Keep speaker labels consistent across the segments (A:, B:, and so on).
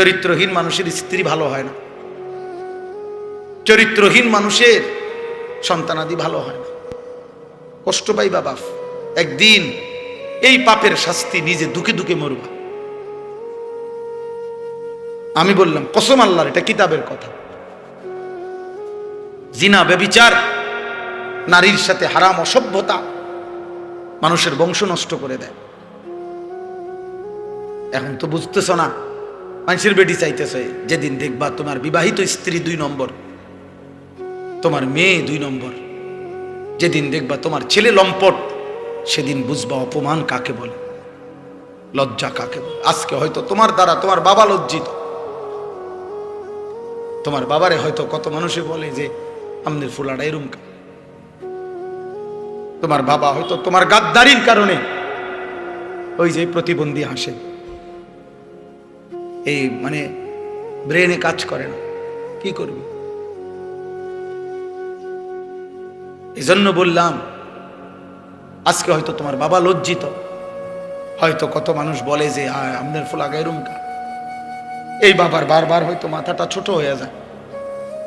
A: চরিত্রহীন মানুষের স্ত্রী ভালো হয় না। চরিত্রহীন মানুষের সন্তানাদি ভালো হয় না। কষ্ট পাইবা বাপ। একদিন এই পাপের শাস্তি নিজে দুঃখে দুঃখে মরবা। আমি বললাম, কসম আল্লাহর, এটা কিতাবের কথা। জিনা বেবিচার নারীর সাথে হারাম, অসভ্যতা মানুষের বংশ নষ্ট করে দেয়। এখন তো বুঝতেছ না মানুষের বেটি চাইতেছে, যেদিন দেখবা তোমার বিবাহিত স্ত্রী দুই নম্বর, তোমার মেয়ে দুই নম্বর, যেদিন দেখবা তোমার ছেলে লম্পট, সেদিন বুঝবা অপমান কাকে বলে, লজ্জা কাকে বলে? আজকে হয়তো তোমার দ্বারা তোমার বাবা লজ্জিত। তোমার বাবারে হয়তো কত মানুষে বলে যে আমাদের ফুলাটা এরম তোমার বাবা হয়তো তোমার গাদ্দারির কারণে ওই যে প্রতিবন্ধী হাসে। এই মানে ব্রেনে কাজ করে না। কি করবি? এজন্য বললাম, আজকে হয়তো তোমার বাবা লজ্জিত। হয়তো কত মানুষ বলে যে হ্যাঁ আমাদের ফুল আগায় রুমকা এই বাবার বারবার হয়তো মাথাটা ছোট হয়ে যায়।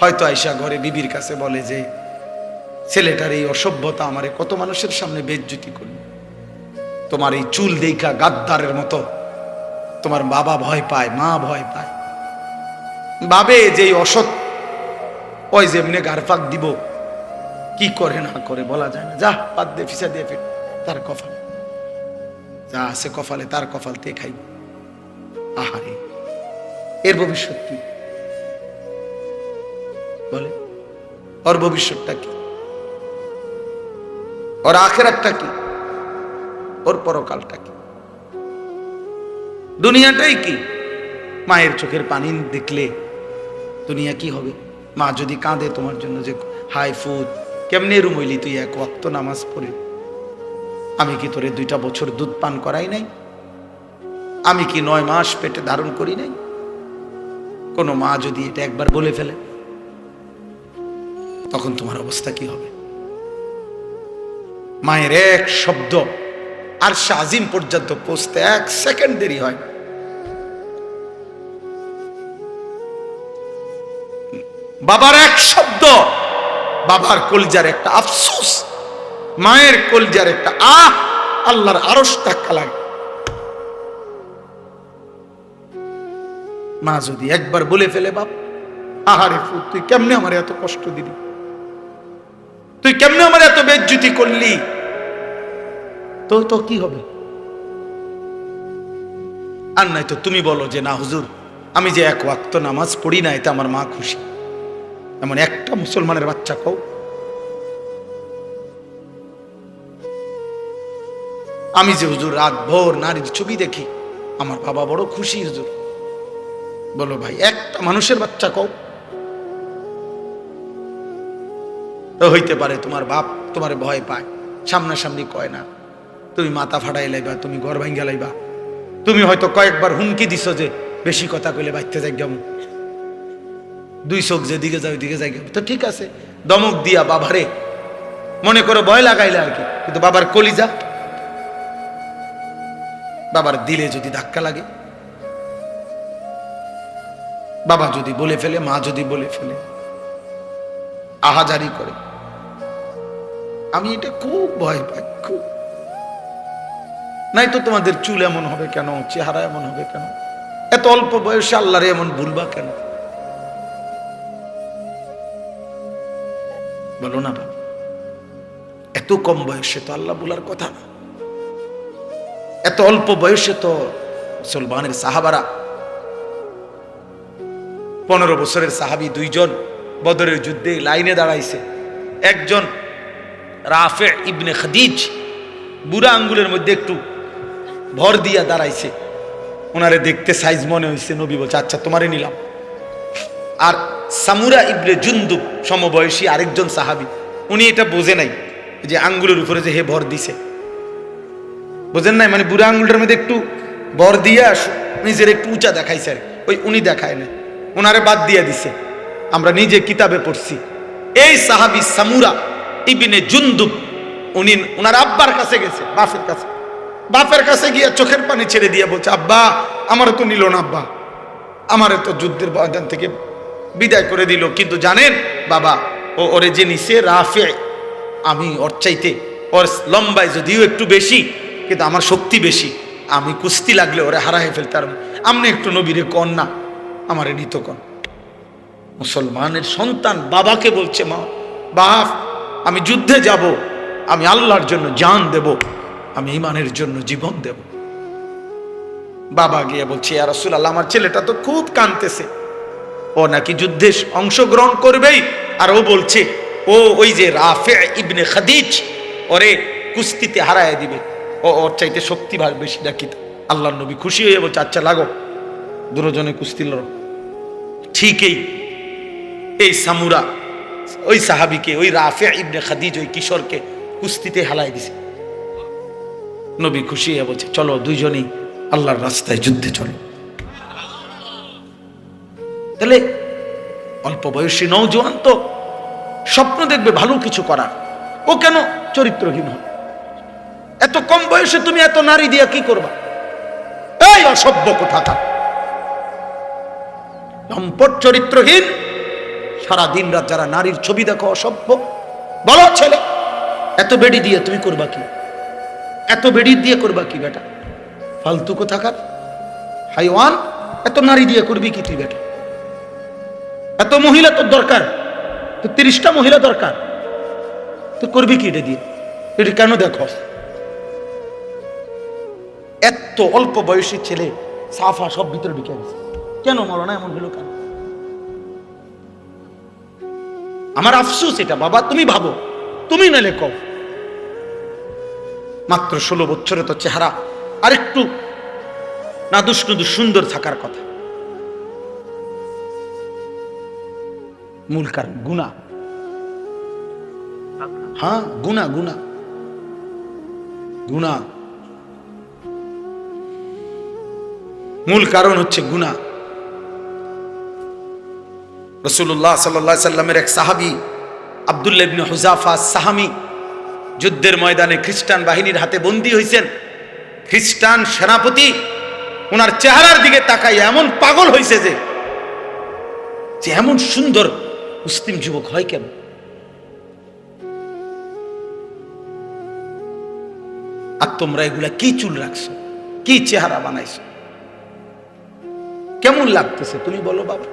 A: হয়তো আইসা ঘরে বিবির কাছে বলে যে, ছেলেটার এই অসভ্যতা আমারে কত মানুষের সামনে বেজ্জুতি করল। তোমার এই চুল দেখা গাদ্দারের মতো তোমার বাবা ভয় পায়, মা ভয় পায়। বাবে যে অসৎ, ওই যে এমনি গারফাক দিব, কি করে না করে বলা যায় না। যা, বাদ দে, ফিসা দিয়ে ফির, তার কফাল যা আছে কপালে, তার কপাল তে খাই আহারে, এর ভবিষ্যৎ কি? বলে, ওর ভবিষ্যৎটা কি? ওর আখেরাতটা কি? ওর পরকালটা কি? দুনিয়াটাই কি? মায়ের চোখের পানি দেখলে দুনিয়া কি হবে? মা যদি কাঁদে তোমার জন্য যে হাই ফুড কেমনে রুমইলি তুই এক ওয়াক্ত নামাজ পড়ে? আমি কি তোরে দুইটা বছর দুধ পান করাই নাই? আমি কি নয় মাস পেটে ধারণ করি নাই? কোনো মা যদি এটা একবার বলে ফেলে, তখন তোমার অবস্থা কি হবে? মায়ের এক শব্দ আর আজিম পর্যন্ত পৌঁছতে এক সেকেন্ড দেরি হয় বাবার এক শব্দ, বাবার কলজার একটা আফসোস, মায়ের কলজার একটা আহ, আল্লাহর আরস ধাক্কা লাগে। মা যদি একবার বলে ফেলে, বাপ, আহারে ফুট তুই কেমনে আমার এত কষ্ট দিলি? তুই কেমনে আমার এত বেজ্জুতি করলি? তো তো কি হবে? আর নাই তো তুমি বলো যে, না, হুজুর, আমি যে এক ওয়াক্ত নামাজ পড়ি না, এতে আমার মা খুশি। এমন একটা মুসলমানের বাচ্চা কও। আমি যে হুজুর রাত ভোর নারীর ছবি দেখি, আমার বাবা বড় খুশি, হুজুর। বলো ভাই, একটা মানুষের বাচ্চা কও। হইতে পারে তোমার বাপ তোমার ভয় পায়, সামনাসামনি কয় না। তুমি মাথা ফাটাই লাইবা, তুমি ঘর ভাঙ্গা লাইবা। তুমি হয়তো কয়েকবার হুমকি দিছো যে বেশি কথা কইলে বাইতে যাই কেমন দুই চোখ যেদিকে যাও ওইদিকে যাই তো ঠিক আছে, দমক দিয়া বাবারে, মনে করো ভয় লাগাইলে আর কি, কিন্তু বাবার কলিজা। বাবার দিলে যদি ধাক্কা লাগে। বাবা যদি বলে ফেলে, মা যদি বলে ফেলে। আহাজারি করে। আমি এটা খুব ভয় পাই, খুব। নাই তো তোমাদের চুল এমন হবে কেন? চেহারা এমন হবে কেন? এত অল্প বয়সে আল্লাহরে এমন ভুলবা কেন? বলো না বাবা, এত কম বয়সে তো আল্লাহ বলার কথা না। এত অল্প বয়সে তো মুসলমানের সাহাবারা, পনেরো বছরের সাহাবি দুইজন বদরের যুদ্ধে লাইনে দাঁড়াইছে। একজন রাফে ইবনে খাদিজ, বুড়া আঙ্গুলের মধ্যে একটু ভর দিয়া দাঁড়াইছে। ওনারে দেখতে সাইজ মনে হয়েছে নবী বলছে আচ্ছা তোমারে নিলাম। আর সামুরা ইবনে জুন্দুব সমবয়সী আরেকজন সাহাবি, উনি এটা বোঝে নাই, যে আঙ্গুলের উপরে যে হে ভর দিছে। বোঝেন নাই? মানে বুড়া আঙ্গুলটার মধ্যে একটু ভর দিয়ে নিজের একটু উঁচা দেখাইছে আর ওই উনি দেখায় না ওনারে বাদ দিয়ে দিছে। আমরা নিজে কিতাবে পড়ছি। এই সাহাবি সামুরা ইবিনে জুন্দুব, উনি ওনার আব্বার কাছে গেছে, বাপের কাছে। বাপের কাছে গিয়ে চোখের পানি ছেড়ে দিয়ে বলছে, আব্বা, আমারও তো নিল না, আব্বা। আমার তো যুদ্ধের ময়দান থেকে বিদায় করে দিল। কিন্তু জানেন, বাবা, ও ওরে যে নিছে রাফে, আমি ওর চাইতে, ওর লম্বায় যদিও একটু বেশি, কিন্তু আমার শক্তি বেশি। আমি কুস্তি লাগলে ওরে হারাই ফেলতাম। আমনি একটু নবীরে কন না, আমারে নিত কন। মুসলমানের সন্তান বাবাকে বলছে, মা, বাপ, আমি যুদ্ধে যাব, আমি আল্লাহর জন্য জান দেব। আমি ইমানের জন্য জীবন দেব। বাবা গিয়ে বলছে আর রসুল আল্লাহ আমার ছেলেটা তো খুব কানতেছে। ও নাকি যুদ্ধে অংশগ্রহণ করবেই। আর ও বলছে, ও ওই যে রাফে ইবনে খাদিজ, ওরে কুস্তিতে হারায় দিবে। ও ওর চাইতে শক্তি ভাগ বেশি ডাকি আল্লাহ নবী খুশি হয়ে বলছে আচ্ছা লাগো, দুজনে কুস্তি লড়। ঠিকই, এই সামুরা, ওই সাহাবিকে, ওই রাফে ইবনে খাদিজ, ওই কিশোরকে কুস্তিতে হালাই দিছে। নবী খুশি হয়ে বলছে, চলো দুইজনই আল্লাহর রাস্তায় যুদ্ধে চলো। তাহলে অল্প বয়সী নৌজওয়ান তো স্বপ্ন দেখবে ভালো কিছু করার। ও কেন চরিত্রহীন হয় এত কম বয়সে তুমি এত নারী দিয়া কি করবা? এই অসভ্য কোথাকার। লম্পট চরিত্রহীন, সারা দিন রাত যারা নারীর ছবি দেখো অসভ্য। বলো ছেলে, এত বেডি দিয়ে তুমি করবা কি? এত বেডি দিয়ে করবা কি বেটা? ফালতু কোথাকার? হাইওয়ান? এত নারী দিয়ে করবি কি তুই বেটা? এত মহিলা তোর দরকার? তো তিরিশটা মহিলা দরকার। তুই করবি কি এটা দিয়ে? এটা কেন দেখো এত অল্প বয়সী ছেলে সাফা সব ভিতরে ঢুকে গেছে। কেন মরো না এমন হলো কেন? আমার আফসুস এটা, বাবা, তুমি ভাবো। তুমি না লেখো মাত্র ষোলো বছরে তো চেহারা। আরেকটু নাদুস নুদু সুন্দর থাকার কথা। মূল কারণ, গুণা। হ্যাঁ গুণা গুণা। গুণা। মূল কারণ হচ্ছে গুণা। রসুল্লাহ সাল্লাহ সাল্লামের এক সাহাবি, আবদুল্লাহ ইবনে হুজাফা সাহামি যুদ্ধের ময়দানে খ্রিস্টান বাহিনীর হাতে বন্দী হয়েছেন খ্রিস্টান সেনাপতি ওনার চেহারার দিকে তাকাই এমন পাগল হয়েছে যে যে এমন সুন্দর মুসলিম যুবক হয় কেন? আর তোমরা এগুলা কি চুল রাখছো? কি চেহারা বানাইছো? কেমন লাগতেছে তুমি বলো বাবা।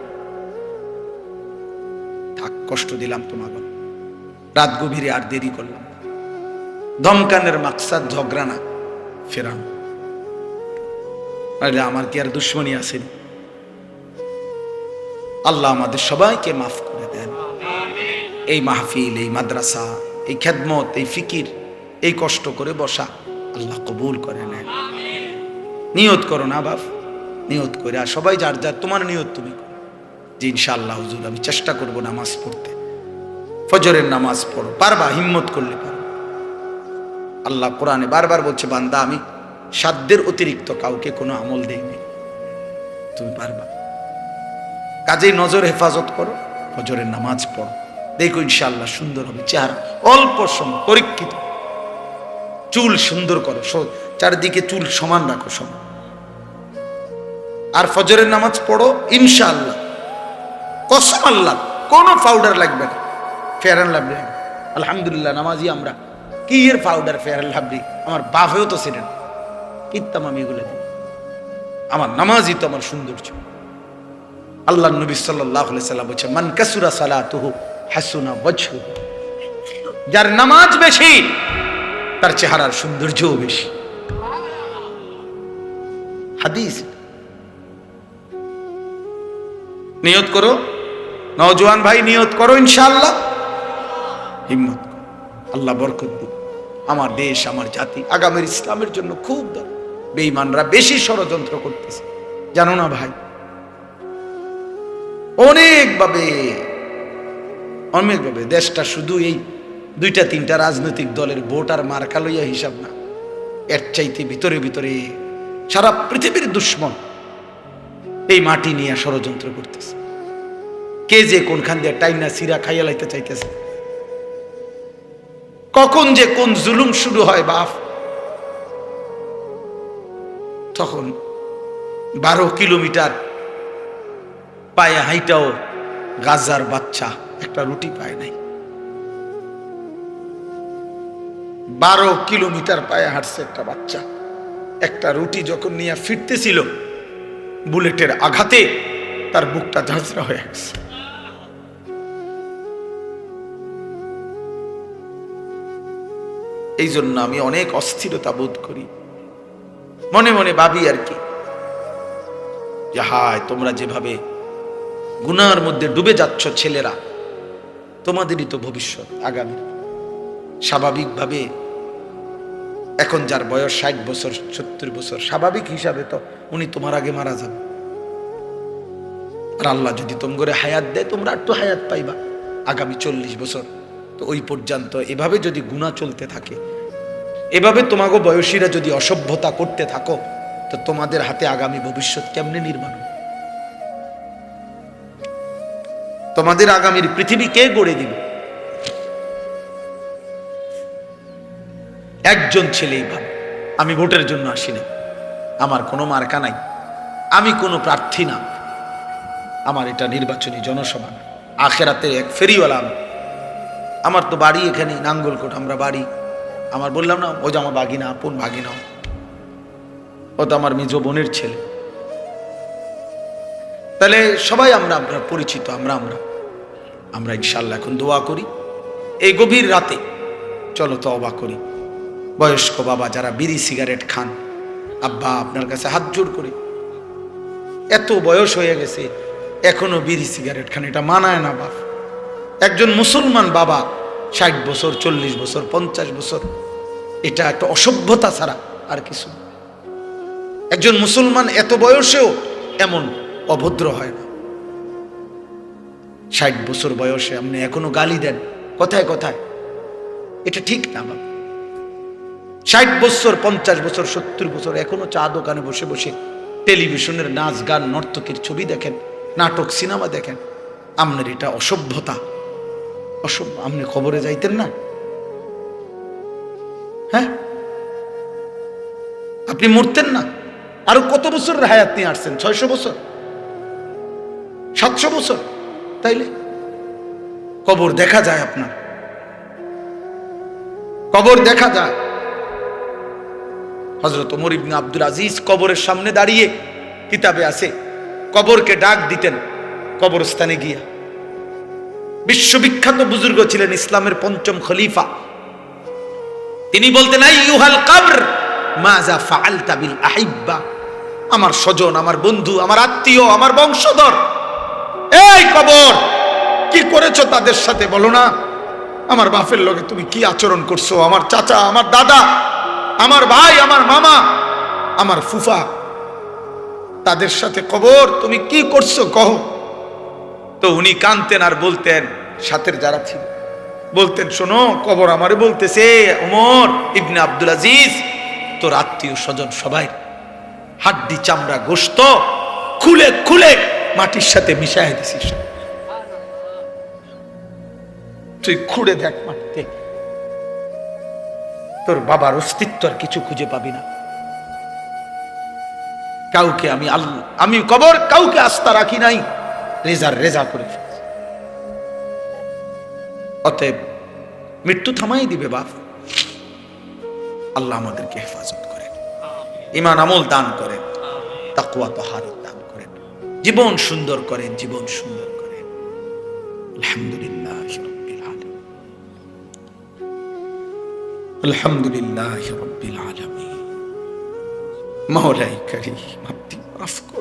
A: থাক, কষ্ট দিলাম তোমাকে। রাত গভীরে আর দেরি করলাম ধমকানের মাকসাদ ঝগড়া না, ফেরানো। আমার কি আর দুশ্মনী আসেনি আল্লাহ আমাদের সবাইকে মাফ করে দেন। এই মাহফিল, এই মাদ্রাসা, এই খেদমত, এই ফিকির, এই কষ্ট করে বসা আল্লাহ কবুল করে নেন। নিয়ত করো না বাপ, নিয়ত করে আর সবাই যার যার, তোমার নিয়ত তুমি। যে ইনশাআল্লাহ হুজুর, আমি চেষ্টা করব নামাজ পড়তে। ফজরের নামাজ পড়ো, পারবা, হিম্মত করলে পারো আল্লাহ কোরআনে বারবার বলছে, বান্দা, আমি সাধ্যের অতিরিক্ত কাউকে কোনো আমল দেইনি। তুমি পারবা। কাজেই নজর হেফাজত করো, ফজরের নামাজ পড়ো। দেখো ইনশাআল্লাহ সুন্দর হবে চেহারা, অল্প সময়, পরীক্ষিত। চুল সুন্দর করো চারিদিকে চুল সমান রাখো সমান আর ফজরের নামাজ পড়ো, ইনশাআল্লাহ। কসম আল্লাহ, কোনো পাউডার লাগবে না। And lovely. আলহামদুলিল্লাহ নামাজি আমরা কি এর পাউডার ফেয়ার লাভলি? আমার বাপেও তো ছিলেন। কিনতাম আমি এগুলো আমার নামাজই তো আমার সৌন্দর্য। আল্লাহ নবী সাল্লাহ সাল্লাম বলছে মান কাসুরা সালাতুহু হাসুনা ওয়াজহু। যার নামাজ বেশি, তার চেহারার সৌন্দর্যও বেশি। হাদিস। নিয়ত করো। নওজোয়ান ভাই, নিয়ত করো ইনশাল্লাহ হিম্মত। আল্লাহ বরকত দিন। আমার দেশ, আমার জাতি আগামীর ইসলামের জন্য খুব দরকার। বেঈমানরা বেশি ষড়যন্ত্র করতেছে। জানো না ভাই? অনেকভাবে অনেকভাবে দেশটা শুধু এই দুইটা, তিনটা রাজনৈতিক দলের ভোট আর মার্কা লইয়া হিসাব না। এর চাইতে ভিতরে ভিতরে সারা পৃথিবীর দুশ্মন এই মাটি নিয়ে ষড়যন্ত্র করতেছে। কে যে কোনখান দিয়ে টাইনা, সিরা খাইয়া লাইতে চাইতেছে। কখন যে কোন জুলুম শুরু হয় বাপ? তখন বারো কিলোমিটার পায়ে হাইটাও গাজার বাচ্চা একটা রুটি পায় নাই। বারো কিলোমিটার পায়ে হাঁটছে একটা বাচ্চা। একটা রুটি যখন নিয়ে ফিরতেছিল, বুলেটের আঘাতে তার বুকটা ঝাঁঝরা হয়ে গেছে। এই জন্য আমি অনেক অস্থিরতা বোধ করি। মনে মনে ভাবি আর কি, যে হায়, তোমরা যেভাবে গুনার মধ্যে ডুবে যাচ্ছ ছেলেরা, তোমাদেরই তো ভবিষ্যৎ আগামী। স্বাভাবিকভাবে এখন যার বয়স ষাট বছর, সত্তর বছর, স্বাভাবিক হিসাবে তো উনি তোমার আগে মারা যাবে। আর আল্লাহ যদি তোম করে হায়াত দেয়, তোমরা একটু হায়াত পাইবা আগামী চল্লিশ বছর। তো ওই পর্যন্ত এভাবে যদি গুণা চলতে থাকে, এভাবে তোমাকে বয়সীরা যদি অসভ্যতা করতে থাকো, তো তোমাদের হাতে আগামী ভবিষ্যৎ কেমনে নির্মাণ তোমাদের আগামীর পৃথিবী কে গড়ে দিবে? একজন ছেলেই ভাব আমি ভোটের জন্য আসি না আমার কোনো মার্কা নাই। আমি কোনো প্রার্থী না। আমার এটা নির্বাচনী জনসভা। আখেরাতে এক ফেরিওয়ালা আমি আমার তো বাড়ি এখানে নাঙ্গলকোট, আমরা বাড়ি। আমার বললাম না, ও যে আমার বাগিনা আপন বাগিনা ও তো আমার মেজ বোনের ছেলে। তাহলে সবাই আমরা আমরা পরিচিত, আমরা আমরা। আমরা ইনশাল্লাহ এখন দোয়া করি। এই গভীর রাতে, চলো তো অবাক করি। বয়স্ক বাবা যারা বিড়ি সিগারেট খান, আব্বা আপনার কাছে হাত জোর করে। এত বয়স হয়ে গেছে, এখনও বিড়ি সিগারেট খান, এটা মানায় না বাপ। একজন মুসলমান বাবা, ষাট বছর, চল্লিশ বছর, পঞ্চাশ বছর, এটা একটা অসভ্যতা ছাড়া আর কিছু একজন মুসলমান এত বয়সেও এমন অভদ্র হয় না। ষাট বছর বয়সে আপনি এখনও গালি দেন, কথায় কথায়। এটা ঠিক না বাবা। ষাট বছর, পঞ্চাশ বছর, সত্তর বছর এখনও চা দোকানে বসে বসে টেলিভিশনের নাচ গান, নর্তকের ছবি দেখেন, নাটক, সিনেমা দেখেন। আপনার এটা অসভ্যতা। অসভ্য। আপনি খবরে যাইতেন না? হ্যাঁ? আপনি মরতেন না? আরও কত বছর হায়াত নিয়ে আসছেন? ছয়শো বছর? সাতশো বছর? তাইলে? কবর দেখা যায় আপনার। কবর দেখা যায়। হজরত ওমর ইবনে আব্দুল আজিজ কবরের সামনে দাঁড়িয়ে কিতাবে আছে, কবরকে ডাক দিতেন, কবরস্থানে গিয়া। বিশ্ববিখ্যাত বুজুর্গ ছিলেন ইসলামের পঞ্চম খলিফা। তিনি বলতেন আমার স্বজন, আমার বন্ধু, আমার আত্মীয়, আমার বংশধর, এই কবর, কি করেছ তাদের সাথে বলো না? আমার বাপের লোকে তুমি কি আচরণ করছ? আমার চাচা, আমার দাদা, আমার ভাই, আমার মামা, আমার ফুফা, তাদের সাথে কবর তুমি কি করছ? কহ। তো উনি কানতেন আর বলতেন, সাথের যারা ছিল, বলতেন, শোনো, কবর আমারে বলতেছে, ওমর ইবনে আব্দুল আজিজ, তোর আত্মীয় স্বজন সবাই হাড্ডি চামড়া গোস্ত, খুলে খুলে মাটির সাথে মিশাই দিছিস। তুই খুঁড়ে দেখ মাটিতে, তোর বাবার অস্তিত্ব আর কিছু খুঁজে পাবি না। কাউকে আমি আল্লাহ, আমি কবর, কাউকে আস্থা রাখি নাই। রেজার রেজা করে ফেলেছি। অতএব মৃত্যু থামাই দিবে বাপ। আল্লাহ আমাদেরকে হেফাজত করেন। ইমান আমল দান করেন। তাকুয়া তহারত দান করেন। জীবন সুন্দর করেন জীবন সুন্দর করেন। আলহামদুলিল্লাহ আলহামদুলিল্লাহ রব্বিল আলামিন। মাওলাই করিম আপনি মাফ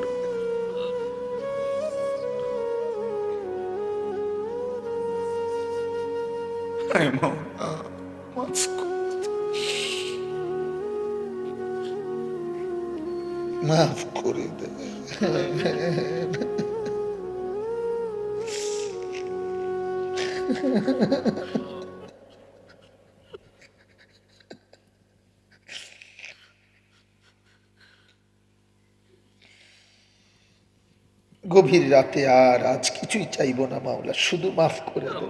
A: হায় মাওলা মাফ করুন মাফ করে দেবে গভীর রাতে আর আজ কিছুই চাইব না, মাওলা, শুধু মাফ করে দে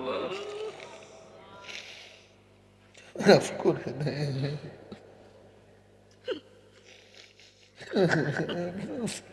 A: মাফ করে দে। মাফ